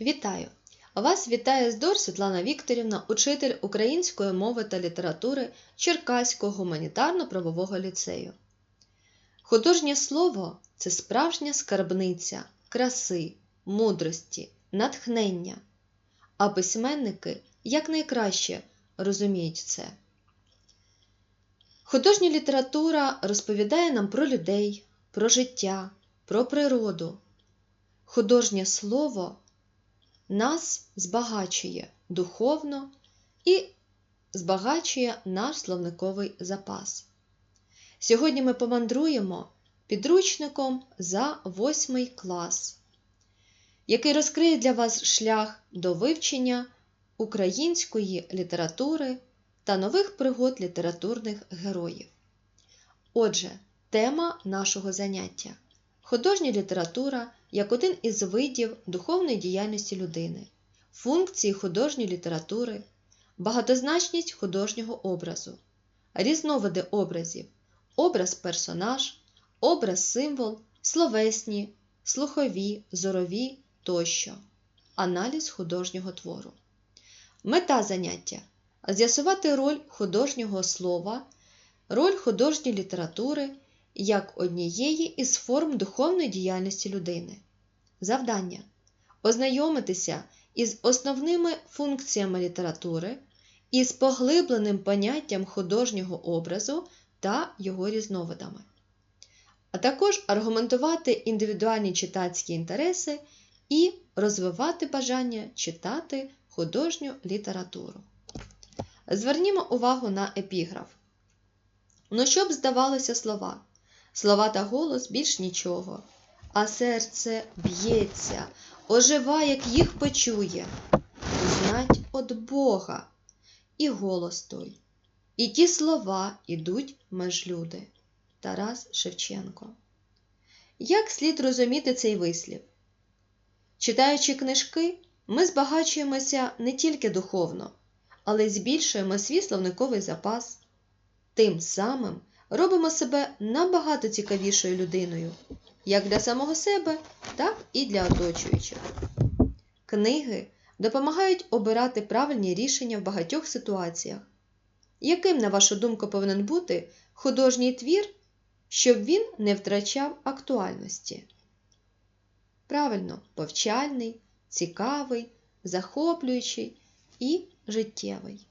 Вітаю! Вас вітає з Дор Світлана Вікторівна, учитель української мови та літератури Черкаського гуманітарно-правового ліцею. Художнє слово це справжня скарбниця краси, мудрості, натхнення, а письменники якнайкраще розуміють це. Художня література розповідає нам про людей, про життя, про природу. Художнє слово нас збагачує духовно і збагачує наш словниковий запас. Сьогодні ми помандруємо підручником за восьмий клас, який розкриє для вас шлях до вивчення української літератури та нових пригод літературних героїв. Отже, тема нашого заняття художня література як один із видів духовної діяльності людини, функції художньої літератури, багатозначність художнього образу, різновиди образів, образ персонаж, образ символ, словесні, слухові, зорові тощо, аналіз художнього твору. Мета заняття з'ясувати роль художнього слова, роль художньої літератури як однієї із форм духовної діяльності людини. Завдання ознайомитися із основними функціями літератури і з поглибленим поняттям художнього образу та його різновидами, а також аргументувати індивідуальні читацькі інтереси і розвивати бажання читати художню літературу. Звернімо увагу на епіграф. Ну, щоб здавалося слова, слова та голос більш нічого, а серце б'ється, ожива, як їх почує, знать от Бога, і голос той, і ті слова ідуть меж люди. Тарас Шевченко. Як слід розуміти цей вислів? Читаючи книжки, ми збагачуємося не тільки духовно, але й збільшуємо свій словниковий запас. Тим самим робимо себе набагато цікавішою людиною, як для самого себе, так і для оточуючих. Книги допомагають обирати правильні рішення в багатьох ситуаціях. Яким, на вашу думку, повинен бути художній твір, щоб він не втрачав актуальності? Правильно, повчальний, цікавий, захоплюючий і життєвий.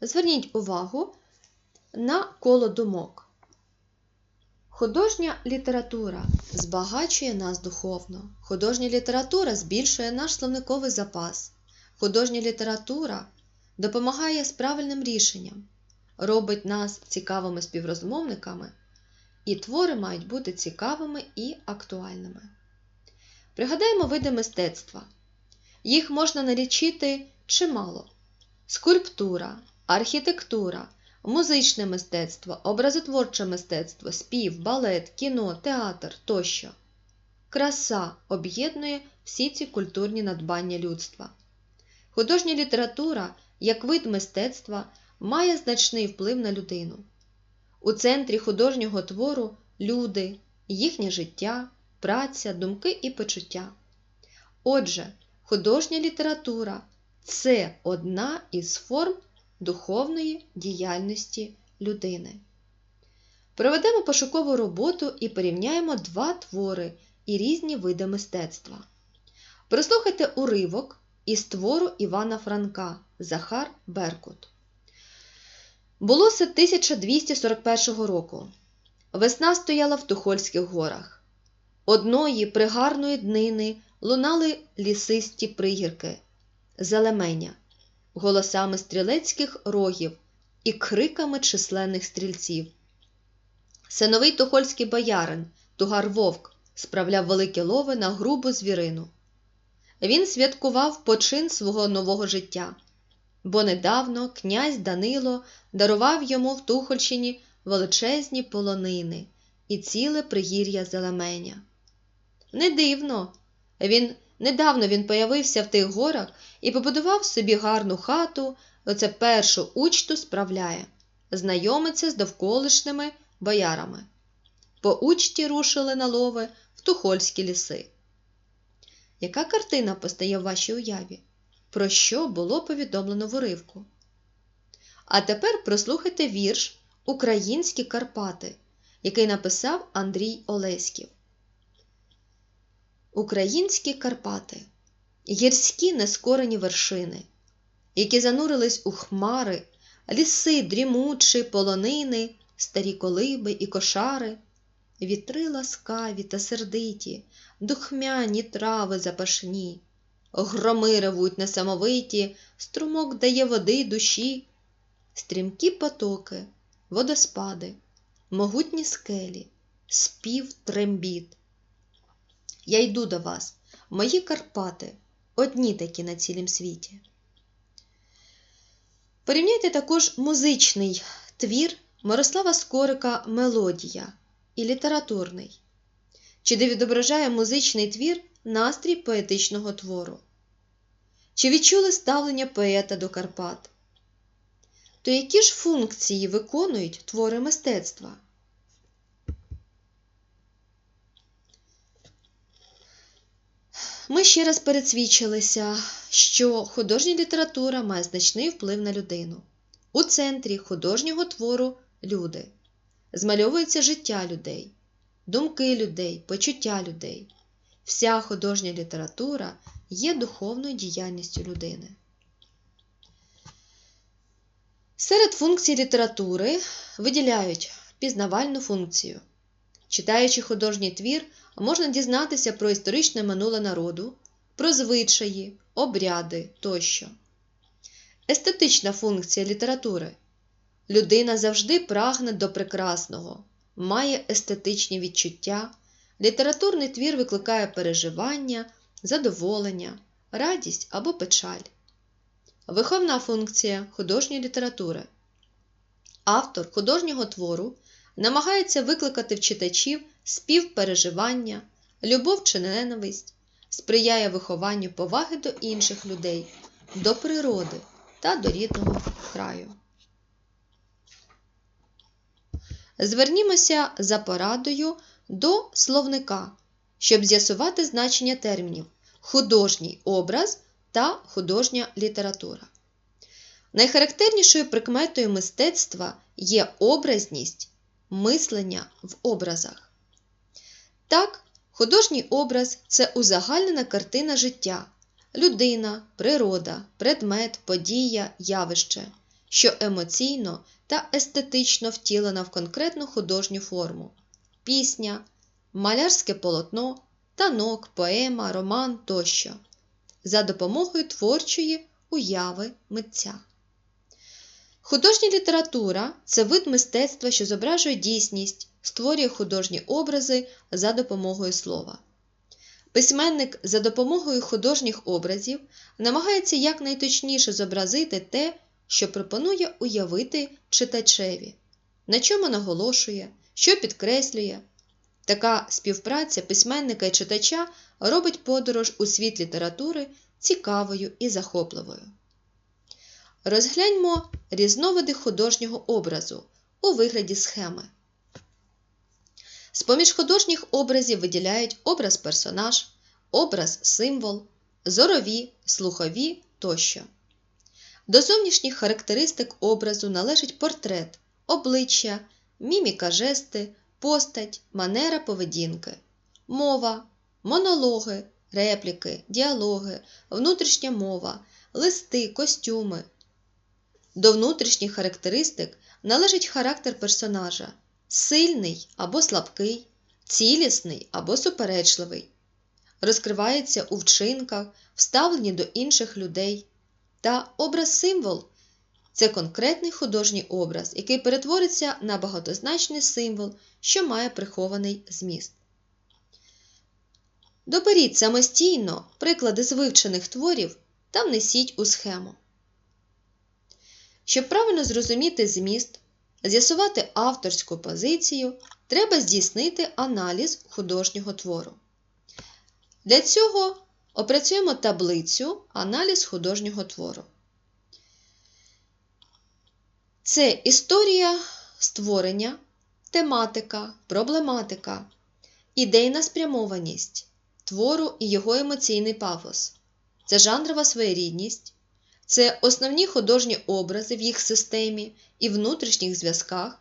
Зверніть увагу на коло думок. Художня література збагачує нас духовно. Художня література збільшує наш словниковий запас. Художня література допомагає з правильним рішенням, робить нас цікавими співрозмовниками, і твори мають бути цікавими і актуальними. Пригадаємо види мистецтва. Їх можна налічити чимало: скульптура, архітектура, музичне мистецтво, образотворче мистецтво, спів, балет, кіно, театр тощо. Краса об'єднує всі ці культурні надбання людства. Художня література, як вид мистецтва, має значний вплив на людину. У центрі художнього твору люди, їхнє життя, праця, думки і почуття. Отже, художня література це одна із форм духовної діяльності людини. Проведемо пошукову роботу і порівняємо два твори і різні види мистецтва. Прослухайте уривок із твору Івана Франка Захар Беркут. Було це 1241 року. Весна стояла в Тухольських горах. Одної пригарної днини лунали лісисті пригірки, зелеменя, голосами стрілецьких рогів і криками численних стрільців. Синовий тухольський боярин, тугар вовк, справляв великі лови на грубу звірину. Він святкував почин свого нового життя, бо недавно князь Данило дарував йому в Тухольщині величезні полонини і ціле пригір'я зелеменя. Не дивно, він недавно він появився в тих горах і побудував собі гарну хату, оце першу учту справляє, знайомиться з довколишніми боярами. По учті рушили на лови в Тухольські ліси. Яка картина постає в вашій уяві? Про що було повідомлено в уривку? А тепер прослухайте вірш Українські Карпати, який написав Андрій Олеськів. Українські Карпати. Гірські нескорені вершини, які занурились у хмари, ліси дрімучі, полонини, старі колиби і кошари, вітри ласкаві та сердиті, духмяні трави запашні, громи ревуть несамовиті, струмок дає води душі, стрімкі потоки, водоспади, могутні скелі, спів трембіт. Я йду до вас, мої Карпати, одні такі на цілім світі. Порівняйте також музичний твір Мирослава Скорика Мелодія і літературний, чи де відображає музичний твір настрій поетичного твору. Чи відчули ставлення поета до Карпат? То які ж функції виконують твори мистецтва? Ми ще раз передсвідчилися, що художня література має значний вплив на людину. У центрі художнього твору люди. Змальовується життя людей, думки людей, почуття людей. Вся художня література є духовною діяльністю людини. Серед функцій літератури виділяють пізнавальну функцію. Читаючи художній твір, можна дізнатися про історичне минуле народу, про звичаї, обряди тощо. Естетична функція літератури. Людина завжди прагне до прекрасного, має естетичні відчуття. Літературний твір викликає переживання, задоволення, радість або печаль. Виховна функція художньої літератури. Автор художнього твору намагається викликати в читачів співпереживання, любов чи ненависть, сприяє вихованню поваги до інших людей, до природи та до рідного краю. Звернімося за порадою до словника, щоб з'ясувати значення термінів художній образ та художня література. Найхарактернішою прикметою мистецтва є образність мислення в образах. Так, художній образ це узагальнена картина життя, людина, природа, предмет, подія, явище, що емоційно та естетично втілена в конкретну художню форму. Пісня, малярське полотно, танок, поема, роман тощо, за допомогою творчої уяви митця. Художня література це вид мистецтва, що зображує дійсність, створює художні образи за допомогою слова. Письменник за допомогою художніх образів намагається якнайточніше зобразити те, що пропонує уявити читачеві, на чому наголошує, що підкреслює. Така співпраця письменника і читача робить подорож у світ літератури цікавою і захопливою. Розгляньмо різновиди художнього образу у вигляді схеми. З-поміж художніх образів виділяють образ персонаж, образ символ, зорові, слухові тощо. До зовнішніх характеристик образу належить портрет, обличчя, міміка жести, постать, манера поведінки, мова, монологи, репліки, діалоги, внутрішня мова, листи, костюми. До внутрішніх характеристик належить характер персонажа сильний або слабкий, цілісний або суперечливий, розкривається у вчинках, вставленні до інших людей. Та образ-символ це конкретний художній образ, який перетвориться на багатозначний символ, що має прихований зміст. Доберіть самостійно приклади з вивчених творів та внесіть у схему. Щоб правильно зрозуміти зміст, з'ясувати авторську позицію, треба здійснити аналіз художнього твору. Для цього опрацюємо таблицю Аналіз художнього твору. Це історія створення, тематика, проблематика, ідейна спрямованість твору і його емоційний пафос, це жанрова своєрідність, це основні художні образи в їх системі і внутрішніх зв'язках,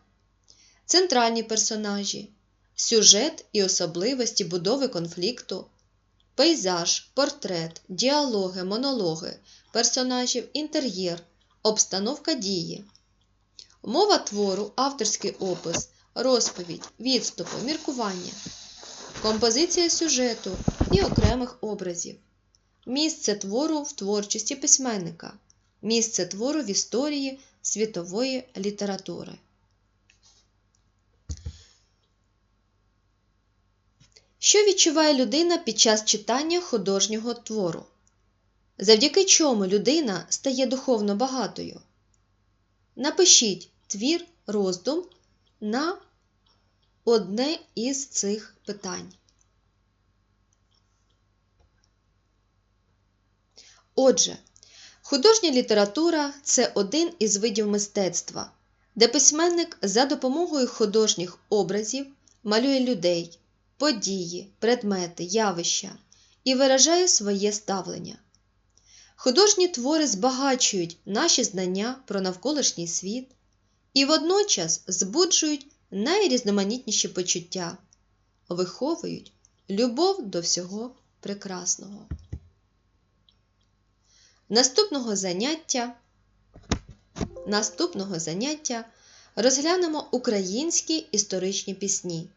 центральні персонажі, сюжет і особливості будови конфлікту, пейзаж, портрет, діалоги, монологи, персонажів, інтер'єр, обстановка дії. Мова твору, авторський опис, розповідь, відступи, міркування, композиція сюжету і окремих образів, місце твору в творчості письменника, місце твору в історії світової літератури. Що відчуває людина під час читання художнього твору? Завдяки чому людина стає духовно багатою? Напишіть твір роздум на одне із цих питань. Отже, художня література це один із видів мистецтва, де письменник за допомогою художніх образів малює людей, події, предмети, явища і виражає своє ставлення. Художні твори збагачують наші знання про навколишній світ і водночас збуджують найрізноманітніші почуття, виховують любов до всього прекрасного. Наступного заняття, наступного заняття розглянемо українські історичні пісні,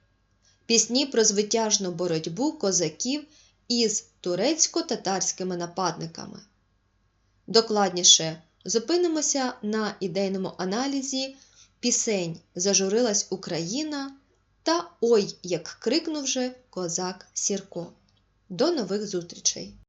пісні про звитяжну боротьбу козаків із турецько-татарськими нападниками. Докладніше зупинимося на ідейному аналізі пісень Зажурилась Україна та Ой, як крикнув же козак Сірко. До нових зустрічей!